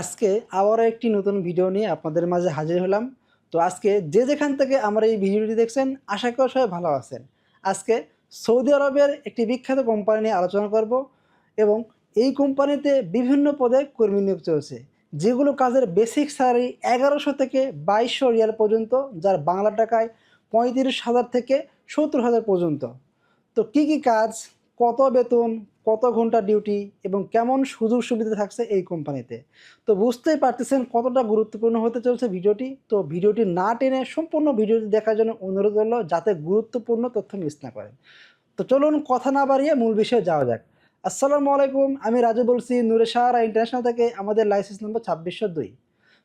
আজকে আবারও একটি নতুন ভিডিও নিয়ে আপনাদের মাঝে হাজির হলাম। তো আজকে যে যেখান থেকে আমার এই ভিডিওটি দেখছেন, আশা করি সবাই ভালো আছেন। আজকে সৌদি আরবের একটি বিখ্যাত কোম্পানি নিয়ে আলোচনা করব এবং এই কোম্পানিতে বিভিন্ন পদে কর্মী নিয়োগ চলছে, যেগুলো কাজের বেসিক স্যালারি এগারোশো থেকে বাইশশো রিয়াল পর্যন্ত, যার বাংলা টাকায় পঁয়ত্রিশ হাজার থেকে সত্তর হাজার পর্যন্ত। তো কি কি কাজ কত বেতন, কত ঘণ্টা ডিউটি এবং কেমন সুযোগ সুবিধা থাকছে এই কোম্পানিতে। তো বুঝতেই পারতেছেন কতটা গুরুত্বপূর্ণ হতে চলছে ভিডিওটি। তো ভিডিওটি না টেনে সম্পূর্ণ ভিডিওটি দেখার জন্য অনুরোধ হলো যাতে গুরুত্বপূর্ণ তথ্য মিস না করেন। তো চলুন কথা না বাড়িয়ে মূল বিষয়ে যাওয়া যাক। আসসালামু আলাইকুম, আমি রাজু বলছি নূরে সাহারা ইন্টারন্যাশনাল থেকে আমাদের লাইসেন্স নম্বর ছাব্বিশশো দুই।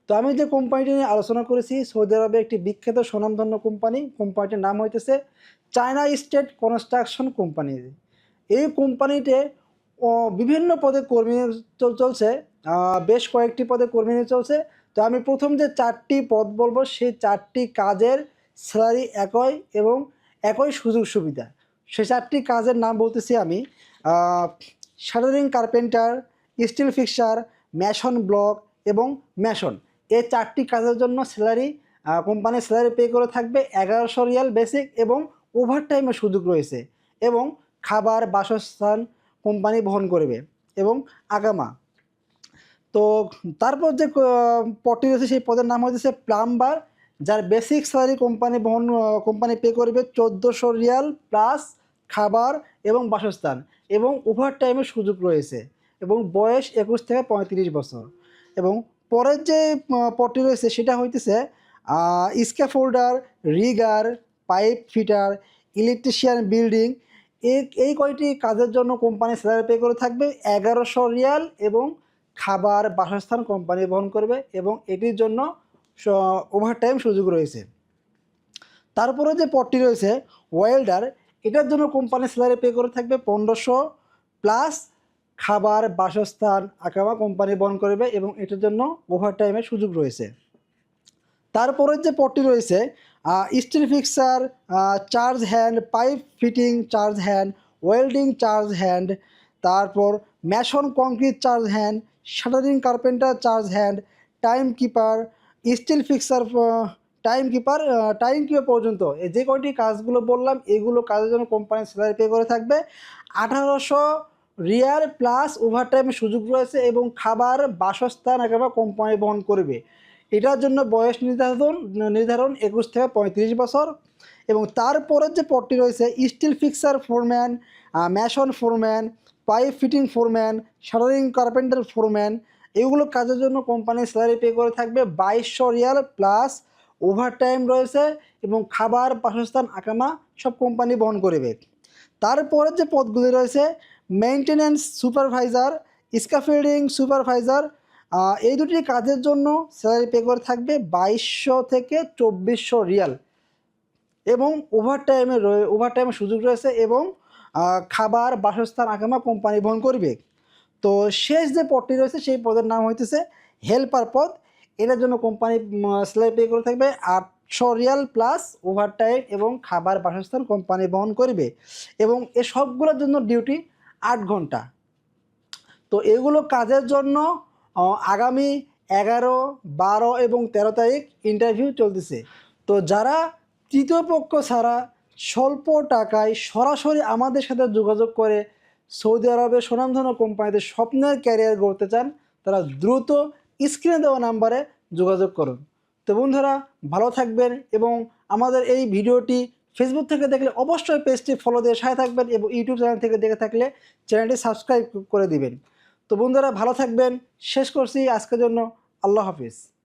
তো আমি যে কোম্পানিটি নিয়ে আলোচনা করেছি, সৌদি আরবে একটি বিখ্যাত স্বনামধন্য কোম্পানি, কোম্পানিটির নাম হইতেছে চায়না স্টেট কনস্ট্রাকশন কোম্পানি। এই কোম্পানিতে বিভিন্ন পদে কর্মী চল- চলছে বেশ কয়েকটি পদে কর্মী চলছে। তো আমি প্রথম যে চারটি পদ বলব, সেই চারটি কাজের স্যালারি একই এবং একই সুযোগ সুবিধা। সে চারটি কাজের নাম বলতেছি আমি shuttering carpenter, steel fixer, mason block এবং ম্যাশন। এই চারটি কাজের জন্য স্যালারি কোম্পানি স্যালারি পে করে থাকবে এগারোশো রিয়াল বেসিক এবং ওভার টাইমের সুযোগ রয়েছে। এবং খাবার, বাসস্থান কোম্পানি বহন করবে এবং আগামা। তো তারপর যে পদটি রয়েছে সেই পদের নাম হচ্ছে প্লাম্বার, যার বেসিক স্যালারি কোম্পানি বহন কোম্পানি পে করবে চোদ্দোশো রিয়াল প্লাস খাবার এবং বাসস্থান এবং ওভার টাইমের সুযোগ রয়েছে এবং বয়স একুশ থেকে পঁয়ত্রিশ বছর। এবং পরের যে পদটি রয়েছে সেটা হইতেছে scaffolder, rigger, pipe fitter, electrician building এই কয়টি কাজের জন্য কোম্পানি স্যালারি পে করে থাকবে? এগারোশো রিয়াল এবং খাবার বাসস্থান কোম্পানি বহন করবে এবং এটির জন্য ওভার টাইম সুযোগ রয়েছে। তারপরে যে পদটি রয়েছে ওয়েল্ডার এটার জন্য কোম্পানি স্যালারি পে করে থাকবে পনেরোশো প্লাস খাবার বাসস্থান আকামা কোম্পানি বহন করবে এবং এটার জন্য ওভার টাইমের সুযোগ রয়েছে। তারপরের যে পদটি রয়েছে steel fixer charge hand pipe fitting charge hand welding charge hand তারপর mason concrete charge hand shuttering carpenter charge hand time keeper steel fixer time keeper time keeper পর্যন্ত যে কয়টি কাজগুলো বললাম, এগুলো কাজের জন্য কোম্পানি স্যালারি পে করে থাকবে। আঠারোশো রিয়াল প্লাস ওভার টাইমের সুযোগ রয়েছে এবং খাবার, বাসস্থান একেবারে কোম্পানি বহন করবে। এটার জন্য বয়স নির্ধারণ নির্ধারণ একুশ থেকে পঁয়ত্রিশ বছর এবং তারপরের যে পদটি রয়েছে steel fixer foreman mason foreman pipe fitting foreman shuttering carpenter foreman এগুলো কাজের জন্য কোম্পানি স্যালারি পে করে থাকবে বাইশশো রিয়াল প্লাস ওভার টাইম রয়েছে এবং খাবার, বাসস্থান, আকামা সব কোম্পানি বহন করবে। তারপরের যে পদগুলি রয়েছে মেনটেন্যান্স সুপারভাইজার স্কাফিল্ডিং সুপারভাইজার এই দুটি কাজের জন্য স্যালারি পে করে থাকবে বাইশশো থেকে চব্বিশশো রিয়াল। এবং ওভার টাইমে রয়ে ওভার টাইমের সুযোগ রয়েছে এবং খাবার, বাসস্থান আকামা কোম্পানি বহন করবে। তো শেষ যে পদটি রয়েছে সেই পদের নাম হইতেছে হেল্পার পদ। এটার জন্য কোম্পানি স্যালারি পে করে থাকবে আটশো রিয়াল প্লাস ওভার টাইম এবং খাবার, বাসস্থান কোম্পানি বহন করবে। এবং এ সবগুলোর জন্য ডিউটি আট ঘণ্টা। তো এগুলো কাজের জন্য আগামী এগারো, বারো এবং তেরো তারিখ ইন্টারভিউ চলতেছে। তো যারা তৃতীয় পক্ষ ছাড়া স্বল্প টাকায় সরাসরি আমাদের সাথে যোগাযোগ করে সৌদি আরবের সুনামধন্য কোম্পানিতে স্বপ্নের ক্যারিয়ার গড়তে চান, তারা দ্রুত স্ক্রিনে দেওয়া নাম্বারে যোগাযোগ করুন। তো বন্ধুরা, ভালো থাকবেন এবং আমাদের এই ভিডিওটি ফেসবুক থেকে দেখলে অবশ্যই পেজটি ফলো দিয়ে সাথে থাকবেন এবং ইউটিউব চ্যানেল থেকে দেখে থাকলে চ্যানেলটি সাবস্ক্রাইব করে দিবেন। তো বন্ধুরা ভালো থাকবেন। শেষ করছি আজকের জন্য। আল্লাহ হাফিজ।